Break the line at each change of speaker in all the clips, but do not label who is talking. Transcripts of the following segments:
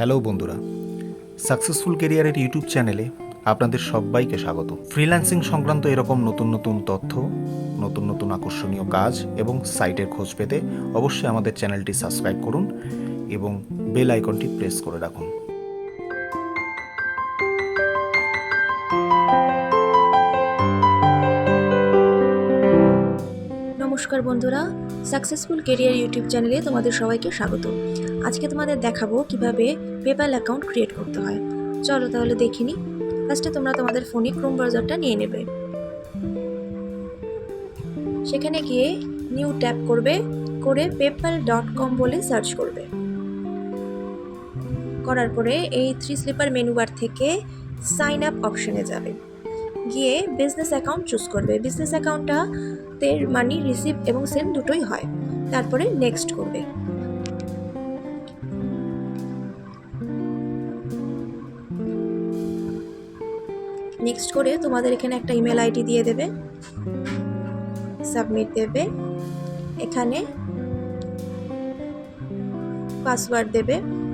Hello বন্ধুরা, successful কেরিয়ারের YouTube চ্যানেলে আপনাদের সবাইকে স্বাগত। ফ্রিল্যান্সিং সংক্রান্ত এরকম নতুন নতুন তথ্য, নতুন নতুন আকর্ষণীয় কাজ এবং সাইটের খোঁজ পেতে অবশ্যই আমাদের চ্যানেলটি সাবস্ক্রাইব করুন এবং বেল আইকনটি প্রেস করে রাখুন।
নমস্কার বন্ধুরা সাকসেসফুল কেরিয়ার ইউটিউব চ্যানেলে তোমাদের সবাইকে স্বাগত। আজকে তোমাদের দেখাবো কীভাবে পেপ্যাল অ্যাকাউন্ট ক্রিয়েট করতে হয়। চলো তাহলে দেখিনি ফার্স্টে তোমরা তোমাদের ফোনে ক্রোম ব্রাউজারটা নিয়ে নেবে। সেখানে গিয়ে নিউ ট্যাপ করবে, করে পেপ্যাল ডট কম বলে সার্চ করবে। করার পরে এই থ্রি স্লিপার মেনু বার থেকে সাইন আপ অপশনে যাবে। গিয়ে বিজনেস অ্যাকাউন্ট চুজ করবে। বিজনেস অ্যাকাউন্টটা তের মানি রিসিভ এবং সেন্ড দুটোই হয়। তারপরে নেক্সট করবে। নেক্সট করে তোমাদের এখানে একটা ইমেল আইডি দিয়ে দেবে। সাবমিট দেবে। এখানে পাসওয়ার্ড দেবে।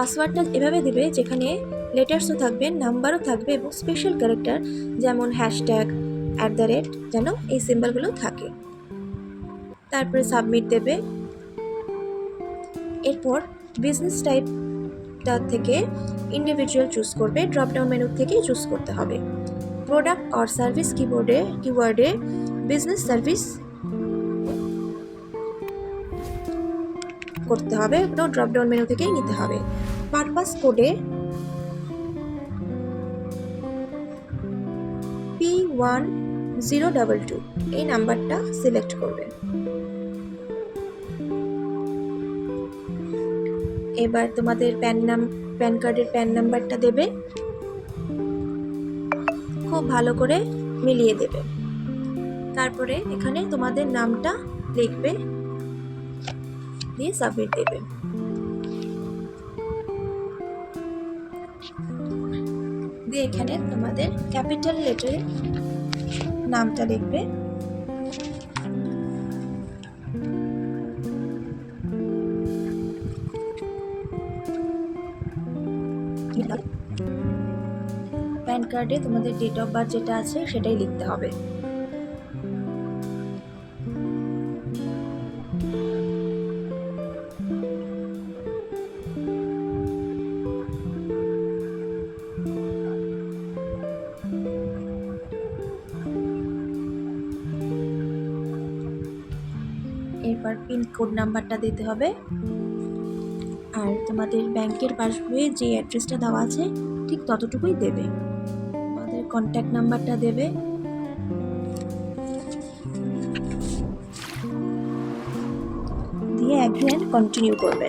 পাসওয়ার্ডটা এভাবে দেবে যেখানে লেটার্সও থাকবে, নাম্বারও থাকবে এবং স্পেশাল ক্যারেক্টার যেমন হ্যাশট্যাগ অ্যাট দ্য রেট যেন এই সিম্বলগুলো থাকে। তারপরে সাবমিট দেবে। এরপর বিজনেস টাইপটা থেকে ইন্ডিভিজুয়াল চুজ করবে ড্রপডাউন মেনু থেকে চুজ করতে হবে। প্রোডাক্ট অর সার্ভিস কিবোর্ডে কিওয়ার্ডে বিজনেস সার্ভিস করতে হবে। কোনো ড্রপডাউন মেনু থেকেই নিতে হবে। পারপাস কোডে P one zero double two এই নাম্বারটা সিলেক্ট করবে। এবার তোমাদের প্যান নাম প্যান কার্ডের প্যান নাম্বারটা দেবে। খুব ভালো করে মিলিয়ে দেবে। তারপরে এখানে তোমাদের নামটা লিখবে। দিয়ে সাবমিট দেবে। দিয়ে এখানে তোমাদের ক্যাপিটাল লেটারে নামটা লিখবে। প্যান কার্ডে তোমাদের ডেট অফ বার্থ যেটা আছে সেটাই লিখতে হবে। এরপর পিন কোড নাম্বারটা দিতে হবে। আর তোমাদের ব্যাংকের পাসবইয়ে যে অ্যাড্রেসটা দেওয়া আছে, ঠিক ততটুকুই দেবে। তোমাদের কন্ট্যাক্ট নাম্বারটা দেবে। দিয়ে অ্যাগ্রি কন্টিনিউ করবে।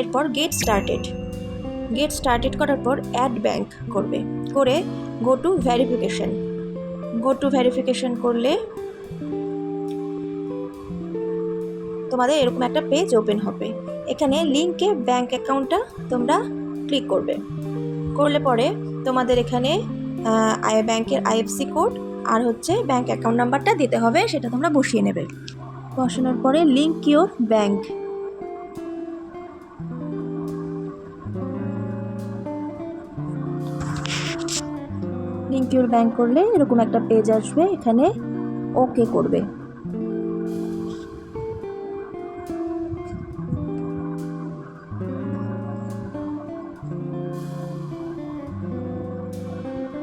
এরপর গেট স্টার্টেড গেট স্টার্টেড করার পর অ্যাড ব্যাংক করবে। করে go to verification go to verification করলে তোমাদের এরকম একটা পেজ ওপেন হবে। এখানে লিঙ্কে ব্যাংক অ্যাকাউন্টটা তোমরা ক্লিক করবে। করলে পরে তোমাদের এখানে ব্যাংকের আইএফসি কোড আর হচ্ছে ব্যাংক অ্যাকাউন্ট নাম্বারটা দিতে হবে, সেটা তোমরা বসিয়ে নেবে। বসানোর পরে link your bank link bank করলে এরকম একটা পেজ আসবে, এখানে ওকে করবে।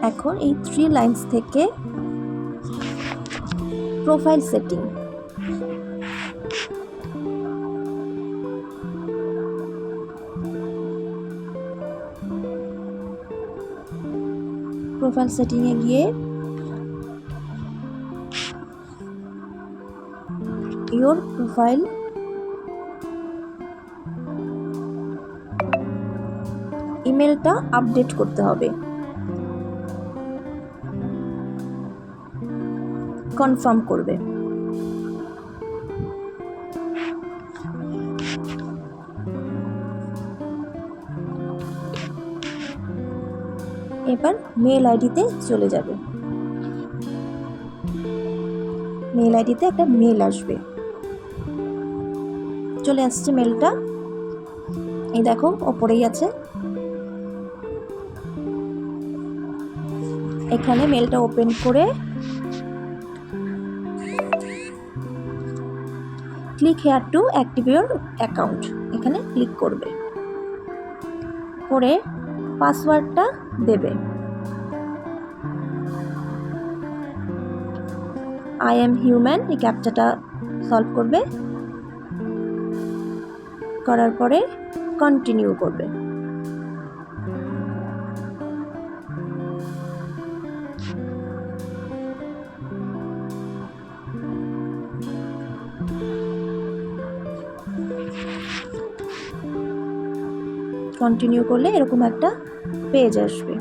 এখন এই থ্রি লাইন্স থেকে প্রোফাইল সেটিং প্রোফাইল সেটিংয়ে গিয়ে ইওর প্রোফাইল ইমেলটা আপডেট করতে হবে। কনফার্ম করবে। এবার মেল আইডিতে চলে যাবে। মেল আইডিতে একটা মেল আসবে। চলে আসছে মেলটা। এই দেখো, ওপরেই আছে। এখানে মেলটা ওপেন করে click here to active your account. এখানে ক্লিক করবে। করে পাসওয়ার্ডটা দেবে। আই এম হিউম্যান এই ক্যাপচাটা সলভ করবে। করার পরে কন্টিনিউ করবে। কন্টিনিউ করলে এরকম একটা পেজ আসবে।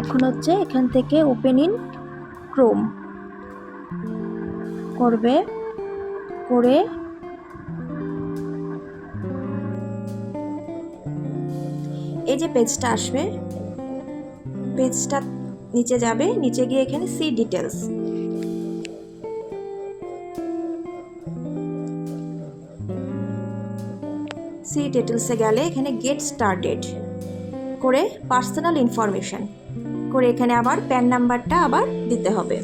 এখন হচ্ছে এখান থেকে ওপেন ইন ক্রোম করবে, করে এই যে পেজটা আসবে পেজটা নিচে যাবে, নিচে গিয়ে এখানে সি ডিটেলস সি ডিটেলসে গেলে এখানে গেট স্টার্টেড করে পার্সোনাল ইনফরমেশন করে এখানে আবার প্যান নাম্বারটা আবার দিতে হবে।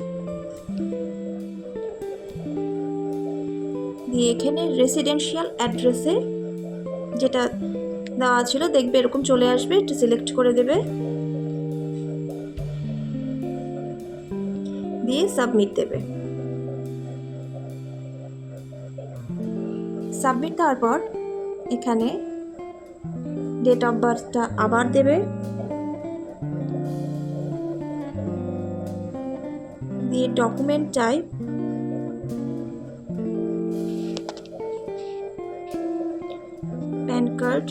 দিয়ে এখানে রেসিডেন্সিয়াল অ্যাড্রেসে যেটা দেওয়া ছিল, দেখবে এরকম চলে আসবে, একটু সিলেক্ট করে দেবে। দিয়ে সাবমিট দেবে। সাবমিট দেওয়ার পর এখানে ডেট অফ বার্থটা আবার দেবে। দিয়ে document type pan card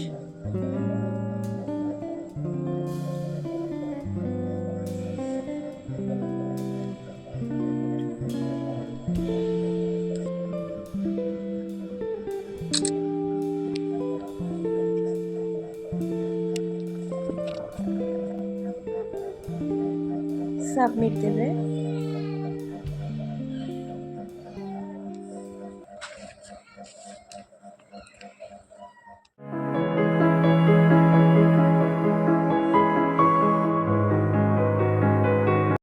submit দেবে